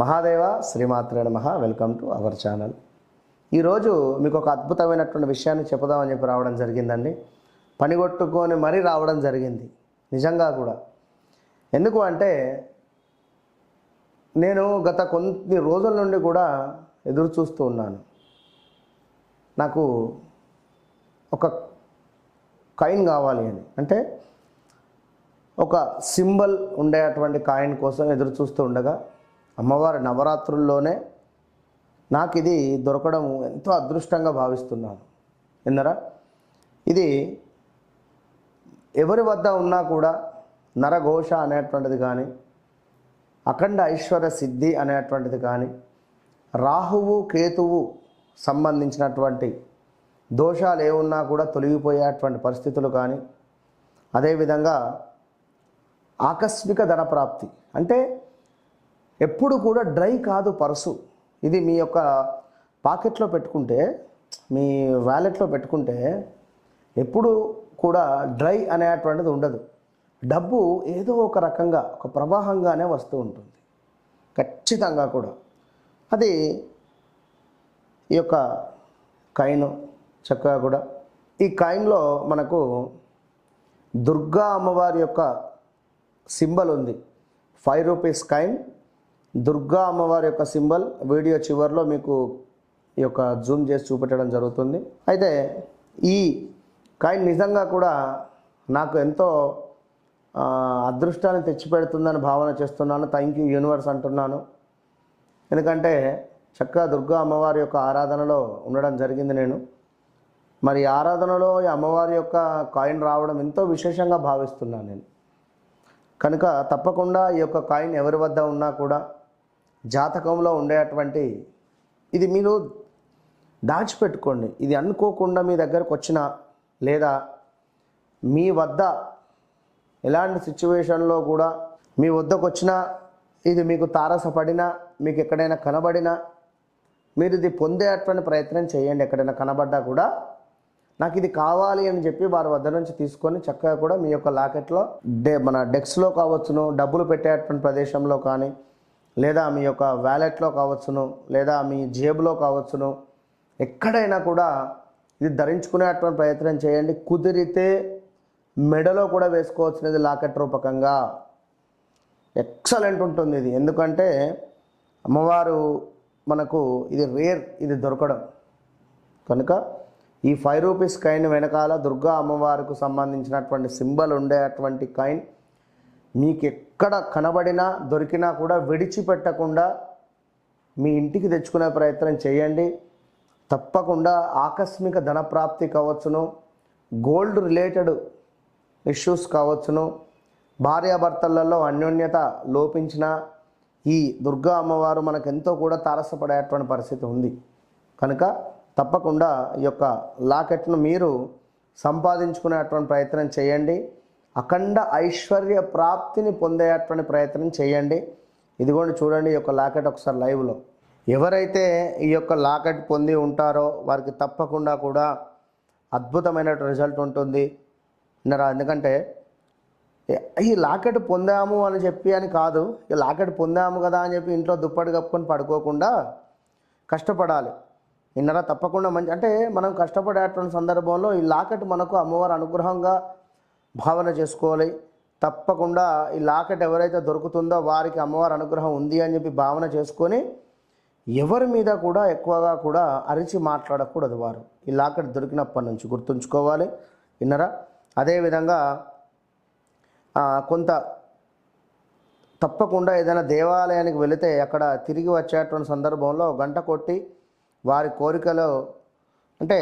మహాదేవ శ్రీమాత్రే నమ. Welcome to our channel ఈరోజు మీకు ఒక అద్భుతమైనటువంటి విషయాన్ని చెప్పుదామని చెప్పి రావడం జరిగిందండి. పనిగొట్టుకొని మరీ రావడం జరిగింది. నిజంగా కూడా. ఎందుకు అంటే నేను గత కొన్ని రోజుల నుండి కూడా ఎదురు చూస్తూ ఉన్నాను. నాకు ఒక కాయిన్ కావాలి అని. అంటే ఒక సింబల్ ఉండేటువంటి కాయిన్ కోసం ఎదురు చూస్తూ ఉండగా అమ్మవారి నవరాత్రుల్లోనే నాకు ఇది దొరకడం ఎంతో అదృష్టంగా భావిస్తున్నాను. విన్నరా? ఇది ఎవరి వద్ద ఉన్నా కూడా నరఘోష అనేటువంటిది కానీ అఖండ ఐశ్వర్య సిద్ధి అనేటువంటిది కానీ రాహువు కేతువు సంబంధించినటువంటి దోషాలు ఏమున్నా కూడా తొలగిపోయేటువంటి పరిస్థితులు కానీ అదేవిధంగా ఆకస్మిక ధన ప్రాప్తి అంటే ఎప్పుడు కూడా డ్రై కాదు పర్సు. ఇది మీ యొక్క పాకెట్లో పెట్టుకుంటే మీ వ్యాలెట్లో పెట్టుకుంటే ఎప్పుడు కూడా డ్రై అనేటువంటిది ఉండదు. డబ్బు ఏదో ఒక రకంగా ఒక ప్రవాహంగానే వస్తూ ఉంటుంది. ఖచ్చితంగా కూడా. అది ఈ యొక్క కాయిన్ చక్కగా కూడా. ఈ కాయిన్లో మనకు దుర్గా అమ్మవారి యొక్క సింబల్ ఉంది. ఫైవ్ రూపీస్ కాయిన్ దుర్గా అమ్మవారి యొక్క సింబల్ వీడియో చివరిలో మీకు ఈ యొక్క జూమ్ చేసి చూపెట్టడం జరుగుతుంది. అయితే ఈ కాయిన్ నిజంగా కూడా నాకు ఎంతో అదృష్టాన్ని తెచ్చిపెడుతుందని భావన చేస్తున్నాను. థ్యాంక్ యూ యూనివర్స్ అంటున్నాను. ఎందుకంటే చక్కగా దుర్గా అమ్మవారి యొక్క ఆరాధనలో ఉండడం జరిగింది నేను. మరి ఆరాధనలో ఈ అమ్మవారి యొక్క కాయిన్ రావడం ఎంతో విశేషంగా భావిస్తున్నాను నేను. కనుక తప్పకుండా ఈ యొక్క కాయిన్ ఎవరి వద్ద ఉన్నా కూడా జాతకంలో ఉండేటువంటి ఇది మీరు దాచిపెట్టుకోండి. ఇది అనుకోకుండా మీ దగ్గరకు వచ్చిన లేదా మీ వద్ద ఎలాంటి సిచ్యువేషన్లో కూడా మీ వద్దకు వచ్చినా ఇది మీకు తారసపడినా మీకు ఎక్కడైనా కనబడినా మీరు ఇది పొందేటువంటి ప్రయత్నం చేయండి. ఎక్కడైనా కనబడ్డా కూడా నాకు ఇది కావాలి అని చెప్పి వారి వద్ద నుంచి తీసుకొని చక్కగా కూడా మీ యొక్క లాకెట్లో డే మన డెస్క్లో కావచ్చును డబ్బులు పెట్టేటువంటి ప్రదేశంలో కానీ లేదా మీ యొక్క వ్యాలెట్లో కావచ్చును లేదా మీ జేబులో కావచ్చును ఎక్కడైనా కూడా ఇది ధరించుకునేటువంటి ప్రయత్నం చేయండి. కుదిరితే మెడలో కూడా వేసుకోవచ్చునేది లాకెట్ రూపకంగా. ఎక్సలెంట్ ఉంటుంది ఇది. ఎందుకంటే అమ్మవారు మనకు ఇది రేర్ ఇది దొరకడం. కనుక ఈ ఫైవ్ రూపీస్ కాయిన్ వెనకాల దుర్గా అమ్మవారికి సంబంధించినటువంటి సింబల్ ఉండేటువంటి కాయిన్ మీకు ఎక్కడ కనబడినా దొరికినా కూడా విడిచిపెట్టకుండా మీ ఇంటికి తెచ్చుకునే ప్రయత్నం చేయండి. తప్పకుండా ఆకస్మిక ధనప్రాప్తి కావచ్చును గోల్డ్ రిలేటెడ్ ఇష్యూస్ కావచ్చును. భార్యాభర్తలలో అన్యోన్యత లోపించిన ఈ దుర్గా అమ్మవారు మనకు ఎంతో కూడా తారసపడేటువంటి పరిస్థితి ఉంది. కనుక తప్పకుండా ఈ యొక్క లాకెట్ను మీరు సంపాదించుకునేటువంటి ప్రయత్నం చేయండి. అఖండ ఐశ్వర్య ప్రాప్తిని పొందేటువంటి ప్రయత్నం చేయండి. ఇదిగోండి చూడండి ఈ యొక్క లాకెట్ ఒకసారి లైవ్లో. ఎవరైతే ఈ యొక్క లాకెట్ పొంది ఉంటారో వారికి తప్పకుండా కూడా అద్భుతమైన రిజల్ట్ ఉంటుంది. అన్నారా ఎందుకంటే ఈ లాకెట్ పొందాము అని చెప్పి అని కాదు. ఈ లాకెట్ పొందాము కదా అని చెప్పి ఇంట్లో దుప్పటి కప్పుకొని పడుకోకుండా కష్టపడాలి. విన్నారా? తప్పకుండా మంచి అంటే మనం కష్టపడేటువంటి సందర్భంలో ఈ లాకెట్ మనకు అమ్మవారి అనుగ్రహంగా భావన చేసుకోవాలి. తప్పకుండా ఈ లాకెట్ ఎవరైతే దొరుకుతుందో వారికి అమ్మవారి అనుగ్రహం ఉంది అని చెప్పి భావన చేసుకొని ఎవరి మీద కూడా ఎక్కువగా కూడా అరిచి మాట్లాడకూడదు వారు. ఈ లాకెట్ దొరికినప్పటి నుంచి గుర్తుంచుకోవాలి. విన్నరా? అదేవిధంగా కొంత తప్పకుండా ఏదైనా దేవాలయానికి వెళితే అక్కడ తిరిగి వచ్చేటువంటి సందర్భంలో గంట కొట్టి వారి కోరికలో అంటే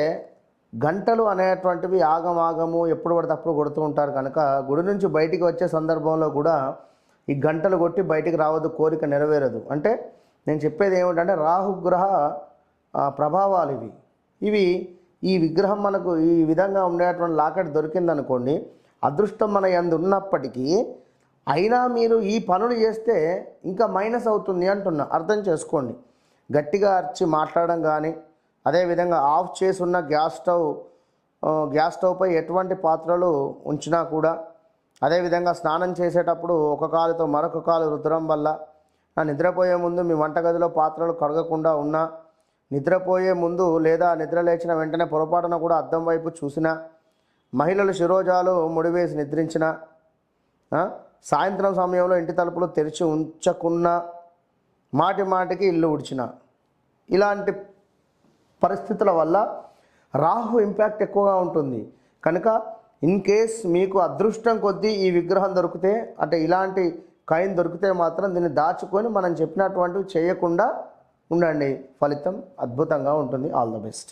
గంటలు అనేటువంటివి ఆగమాగము ఎప్పుడు పడితే అప్పుడు కొడుతూ ఉంటారు కనుక గుడి నుంచి బయటికి వచ్చే సందర్భంలో కూడా ఈ గంటలు కొట్టి బయటికి రావద్దు కోరిక నెరవేరదు. అంటే నేను చెప్పేది ఏమిటంటే రాహుగ్రహ ప్రభావాలు ఇవి. ఇవి ఈ విగ్రహం మనకు ఈ విధంగా ఉండేటువంటి లాకెట్ దొరికిందనుకోండి అదృష్టం మన యందు ఉన్నప్పటికీ అయినా మీరు ఈ పనులు చేస్తే ఇంకా మైనస్ అవుతుంది అంటున్నా. అర్థం చేసుకోండి. గట్టిగా అర్చి మాట్లాడడం కానీ అదేవిధంగా ఆఫ్ చేసి ఉన్న గ్యాస్ స్టవ్ గ్యాస్ స్టవ్పై ఎటువంటి పాత్రలు ఉంచినా కూడా అదేవిధంగా స్నానం చేసేటప్పుడు ఒక కాలుతో మరొక కాలు రుద్దడం వల్ల నిద్రపోయే ముందు మీ వంటగదిలో పాత్రలు కడగకుండా ఉన్నా నిద్రపోయే ముందు లేదా నిద్ర లేచిన వెంటనే పొరపాటున కూడా అద్దం వైపు చూసినా మహిళలు శిరోజాలు ముడివేసి నిద్రించిన సాయంత్రం సమయంలో ఇంటి తలుపులు తెరిచి ఉంచకున్నా మాటి మాటికి ఇల్లు ఉడిచిన ఇలాంటి పరిస్థితుల వల్ల రాహు ఇంపాక్ట్ ఎక్కువగా ఉంటుంది. కనుక ఇన్ కేస్ మీకు అదృష్టం కొద్దీ ఈ విగ్రహం దొరికితే అంటే ఇలాంటి కాయిన్ దొరికితే మాత్రం దీన్ని దాచుకొని మనం చెప్పినటువంటివి చేయకుండా ఉండండి. ఫలితం అద్భుతంగా ఉంటుంది. All the best